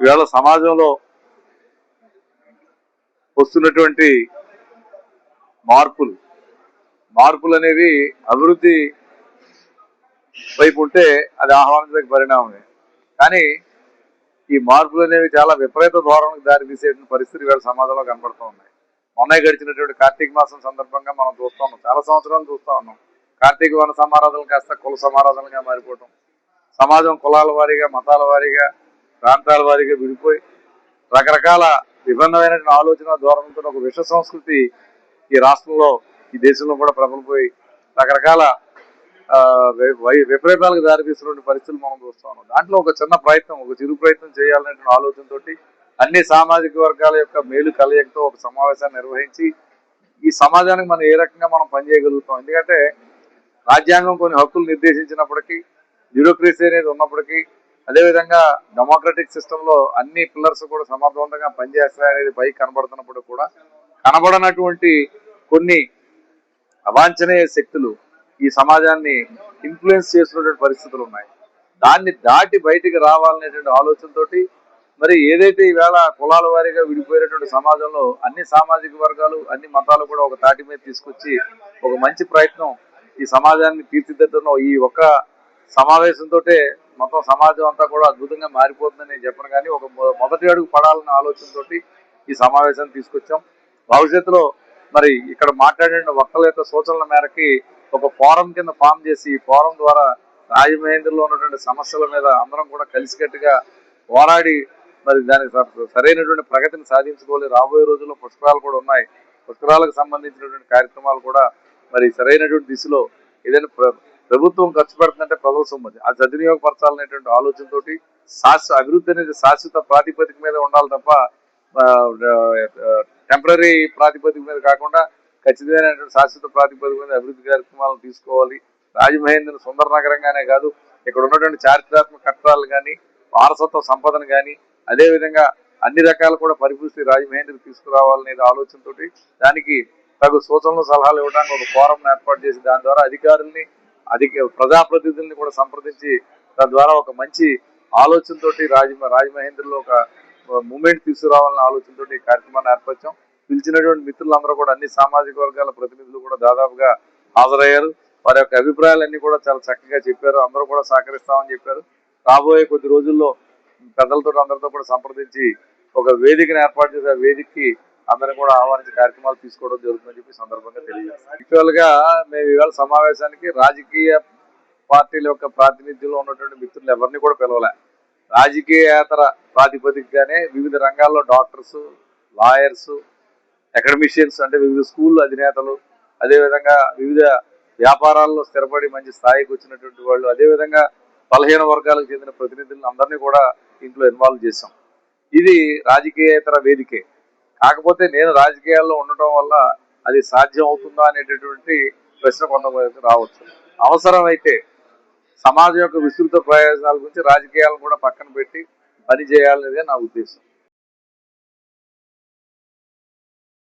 ఈవేళ సమాజంలో వస్తున్నటువంటి మార్పులు మార్పులు అనేవి అభివృద్ధి వైపు ఉంటే అది ఆహ్వానించదగ్గ పరిణామమే. కానీ ఈ మార్పులు అనేవి చాలా విపరీత ధోరణకు దారి పరిస్థితి వేళ సమాజంలో కనబడుతూ ఉన్నాయి. మొన్న గడిచినటువంటి కార్తీక మాసం సందర్భంగా మనం చూస్తూ ఉన్నాం. చాలా సంవత్సరాలు చూస్తూ ఉన్నాం. కార్తీక వన సమారాధనలు కాస్త కుల సమారాధనలుగా మారిపోవటం సమాజం కులాల వారీగా మతాల వారీగా ప్రాంతాల వారిగా విడిపోయి రకరకాల విభిన్నమైనటువంటి ఆలోచన ధోరణితో ఒక విశ్వ సంస్కృతి ఈ రాష్ట్రంలో ఈ దేశంలో కూడా ప్రబలిపోయి రకరకాల విపరీతాలకు దారితీస్తున్న పరిస్థితులు మనం చూస్తా దాంట్లో ఒక చిన్న ప్రయత్నం ఒక చిరు ప్రయత్నం చేయాలనే ఆలోచనతో అన్ని సామాజిక వర్గాల యొక్క మేలు కలయికతో ఒక సమావేశాన్ని నిర్వహించి ఈ సమాజానికి మనం ఏ రకంగా మనం పనిచేయగలుగుతాం ఎందుకంటే రాజ్యాంగం కొన్ని హక్కులు నిర్దేశించినప్పటికీ బ్యూరోక్రసీ అనేది ఉన్నప్పటికీ అదేవిధంగా డెమోక్రటిక్ సిస్టమ్లో అన్ని పిల్లర్స్ కూడా సమర్థవంతంగా పనిచేస్తాయి అనేది కనబడుతున్నప్పుడు కూడా కనబడనటువంటి కొన్ని అవాంఛనీయ శక్తులు ఈ సమాజాన్ని ఇన్ఫ్లుయెన్స్ చేస్తున్నటువంటి పరిస్థితులు ఉన్నాయి. దాన్ని దాటి బయటికి రావాలనేటువంటి ఆలోచనతోటి మరి ఏదైతే ఈవేళ కులాల వారీగా విడిపోయినటువంటి సమాజంలో అన్ని సామాజిక వర్గాలు అన్ని మతాలు కూడా ఒక తాటి మీద తీసుకొచ్చి ఒక మంచి ప్రయత్నం ఈ సమాజాన్ని తీర్చిదిద్దడం ఈ ఒక్క సమావేశంతో మొత్తం సమాజం అంతా కూడా అద్భుతంగా మారిపోతుందని నేను చెప్పను కానీ ఒక మొదటి అడుగు పడాలన్న ఆలోచనతోటి ఈ సమావేశాన్ని తీసుకొచ్చాం. భవిష్యత్తులో మరి ఇక్కడ మాట్లాడిన వక్తల యొక్క సూచనల మేరకి ఒక ఫోరం కింద ఫామ్ చేసి ఈ ఫోరం ద్వారా రాజమహేంద్రలో ఉన్నటువంటి సమస్యల మీద అందరం కూడా కలిసికట్టుగా పోరాడి మరి దానికి సరైనటువంటి ప్రగతిని సాధించుకోవాలి. రాబోయే రోజుల్లో పుష్కరాలు కూడా ఉన్నాయి. పుష్కరాలకు సంబంధించినటువంటి కార్యక్రమాలు కూడా మరి సరైనటువంటి దిశలో ఏదైనా ప్రభుత్వం ఖర్చు పెడుతుందంటే ప్రజల సొమ్మది. అది సద్వినియోగపరచాలనేటువంటి ఆలోచనతో శాశ్వత అభివృద్ధి అనేది శాశ్వత ప్రాతిపదిక మీద ఉండాలి తప్ప టెంపరీ ప్రాతిపదిక మీద కాకుండా ఖచ్చితమైనటువంటి శాశ్వత ప్రాతిపదిక మీద అభివృద్ధి కార్యక్రమాలను తీసుకోవాలి. రాజమహేంద్రుని సుందర నగరంగానే కాదు ఇక్కడ ఉన్నటువంటి చారిత్రాత్మక కట్టడాలు కానీ వారసత్వ సంపదను కానీ అదేవిధంగా అన్ని రకాలు కూడా పరిపుష్టి రాజమహేంద్ర తీసుకురావాలనేది ఆలోచనతోటి దానికి తగు సూచనలు సలహాలు ఇవ్వడానికి ఒక ఫోరం ఏర్పాటు చేసి దాని ద్వారా అధికారుల్ని అధిక ప్రజాప్రతినిధుల్ని కూడా సంప్రదించి తద్వారా ఒక మంచి ఆలోచనతోటి రాజ రాజమహేంద్రలో ఒక మూమెంట్ తీసుకురావాలనే ఆలోచనతోటి ఈ కార్యక్రమాన్ని ఏర్పరిచాం. పిలిచినటువంటి మిత్రులందరూ కూడా అన్ని సామాజిక వర్గాల ప్రతినిధులు కూడా దాదాపుగా హాజరయ్యారు. వారి యొక్క అభిప్రాయాలన్నీ కూడా చాలా చక్కగా చెప్పారు. అందరూ కూడా సహకరిస్తామని చెప్పారు. రాబోయే కొద్ది రోజుల్లో పెద్దలతో అందరితో కూడా సంప్రదించి ఒక వేదికను ఏర్పాటు చేసి ఆ వేదికకి అందరిని కూడా ఆహ్వానించి కార్యక్రమాలు తీసుకోవడం జరుగుతుందని చెప్పి సందర్భంగా తెలియజేస్తాం యాక్చువల్గా మేము ఇవాళ సమావేశానికి రాజకీయ పార్టీల యొక్క ప్రాతినిధ్యంలో ఉన్నటువంటి మిత్రులు ఎవరిని కూడా పిలవలే. రాజకీయేతర ప్రాతిపదికగానే వివిధ రంగాల్లో డాక్టర్స్ లాయర్స్ అకాడమిషియన్స్ అంటే వివిధ స్కూల్ అధినేతలు అదేవిధంగా వివిధ వ్యాపారాల్లో స్థిరపడి మంచి స్థాయికి వచ్చినటువంటి వాళ్ళు అదేవిధంగా బలహీన వర్గాలకు చెందిన ప్రతినిధులను అందరినీ కూడా ఇంట్లో ఇన్వాల్వ్ చేశాం. ఇది రాజకీయేతర వేదికే. కాకపోతే నేను రాజకీయాల్లో ఉండటం వల్ల అది సాధ్యం అవుతుందా అనేటటువంటి ప్రశ్న కొంతమంది రావచ్చు. అవసరమైతే సమాజం యొక్క విస్తృత ప్రయోజనాల గురించి రాజకీయాలను కూడా పక్కన పెట్టి పని చేయాలనేదే నా ఉద్దేశం.